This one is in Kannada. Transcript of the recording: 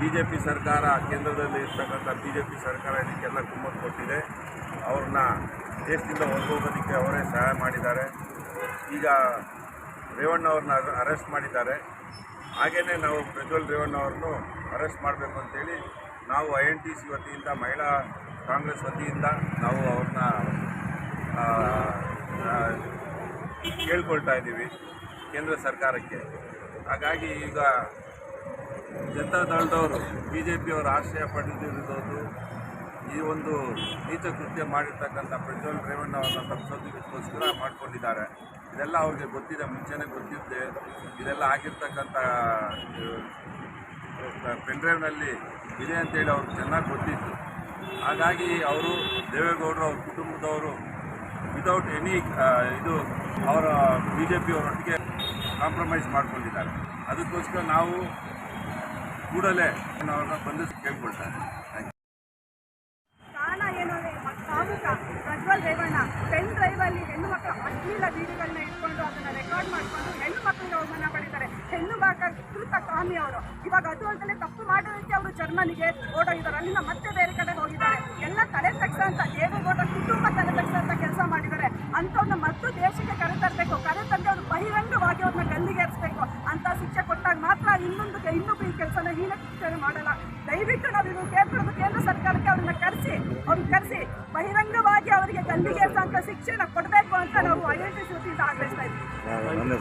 ಬಿ ಜೆ ಪಿ ಸರ್ಕಾರ ಕೇಂದ್ರದಲ್ಲಿ ಇರ್ತಕ್ಕಂಥ ಬಿ ಜೆ ಪಿ ಸರ್ಕಾರ ಇದಕ್ಕೆಲ್ಲ ಕುಮ್ಮತ್ತು ಕೊಟ್ಟಿದೆ. ಅವ್ರನ್ನ ದೇಶದಿಂದ ಹೊರಗೋಗೋದಕ್ಕೆ ಅವರೇ ಸಹಾಯ ಮಾಡಿದ್ದಾರೆ. ಈಗ ರೇವಣ್ಣ ಅವ್ರನ್ನ ಅರೆಸ್ಟ್ ಮಾಡಿದ್ದಾರೆ. ಹಾಗೆಯೇ ನಾವು ಪ್ರಜ್ವಲ್ ರೇವಣ್ಣ ಅವ್ರನ್ನು ಅರೆಸ್ಟ್ ಮಾಡಬೇಕು ಅಂತೇಳಿ ನಾವು ಐ ಎನ್ ಟಿ ಸಿ ವತಿಯಿಂದ, ಮಹಿಳಾ ಕಾಂಗ್ರೆಸ್ ವತಿಯಿಂದ ನಾವು ಅವ್ರನ್ನ ಕೇಳ್ಕೊಳ್ತಾ ಇದ್ದೀವಿ ಕೇಂದ್ರ ಸರ್ಕಾರಕ್ಕೆ. ಹಾಗಾಗಿ ಈಗ ಜನತಾದಳದವರು ಬಿ ಜೆ ಪಿಯವರು ಆಶ್ರಯ ಪಡೆದಿರೋದು ಈ ಒಂದು ನೀಚ ಕೃತ್ಯ ಮಾಡಿರ್ತಕ್ಕಂಥ ಪ್ರಜ್ವಲ್ ರೇವಣ್ಣ ಅವರನ್ನ ತಪ್ಪಿಸೋದಕ್ಕೋಸ್ಕರ ಮಾಡ್ಕೊಂಡಿದ್ದಾರೆ. ಇದೆಲ್ಲ ಅವ್ರಿಗೆ ಗೊತ್ತಿದೆ, ಮುಂಚೆನೇ ಗೊತ್ತಿದ್ದೆ. ಇದೆಲ್ಲ ಆಗಿರ್ತಕ್ಕಂಥ ಪೆನ್ಡ್ರೈವ್ನಲ್ಲಿ ಇದೆ ಅಂತೇಳಿ ಅವ್ರಿಗೆ ಚೆನ್ನಾಗಿ ಗೊತ್ತಿತ್ತು. ಹಾಗಾಗಿ ಅವರು ದೇವೇಗೌಡರು ಅವ್ರ ಕುಟುಂಬದವರು ವಿತೌಟ್ ಎನಿ ಇದು ಅವರ ಬಿ ಜೆ ಪಿಯವರೊಟ್ಟಿಗೆ ಕಾಂಪ್ರಮೈಸ್ ಮಾಡ್ಕೊಂಡಿದ್ದಾರೆ. ಅದಕ್ಕೋಸ್ಕರ ನಾವು ಕೂಡಲೇ ಅವ್ರನ್ನ ಬಂಧಿಸಿ ಕೇಳ್ಕೊಳ್ತಾರೆ ಕಾರಣ ಏನು ಕಾಮುಕ ಪ್ರಜ್ವಲ್ ರೇವಣ್ಣ, ಪೆನ್ ಡ್ರೈವಲ್ಲಿ ಹೆಣ್ಣು ಮಕ್ಕಳ ಅಶ್ಲೀಲ ವಿಡಿಯೋಗಳನ್ನ ಇಟ್ಕೊಂಡು ಅದನ್ನ ರೆಕಾರ್ಡ್ ಮಾಡ್ಕೊಂಡು ಹೆಣ್ಣು ಮಕ್ಕಳಿಗೆ ಅವಮಾನ ಪಡಿತಾರೆ ಹೆಣ್ಣು ಬಾಕ ಕೃತ ಕಾಮಿ ಅವರು. ಇವಾಗ ಅದು ಅಲ್ಲದೆ ತಪ್ಪು ಮಾಡೋದಕ್ಕೆ ಅವರು ಜರ್ಮನಿಗೆ ಓಡೋಗಿದ್ದಾರೆ ಅಲ್ಲಿಂದ ಮತ್ತೆ ಬೇರೆ ಕಡೆ ಹೋಗಿದ್ದಾರೆ. ಎಲ್ಲ ತಲೆ ತಗ್ಸಂತ ಅಧ್ಯಕ್ಷರು ಮಾಡಲ್ಲ. ದಯವಿಟ್ಟು ನಾವು ಇದು ಕೇಳ್ಕೊಳ್ಳೋದು ಕೇಂದ್ರ ಸರ್ಕಾರಕ್ಕೆ ಅವ್ರನ್ನ ಕರೆಸಿ ಅವ್ರನ್ನ ಕರೆಸಿ ಬಹಿರಂಗವಾಗಿ ಅವರಿಗೆ ಗಂದಿಗೆ ಸಂತ ಶಿಕ್ಷೆನ ಕೊಡಬೇಕು ಅಂತ ನಾವು ಐ ಎನ್ ಆಗ್ರಹಿಸ್ತಾ ಇದ್ದೀವಿ.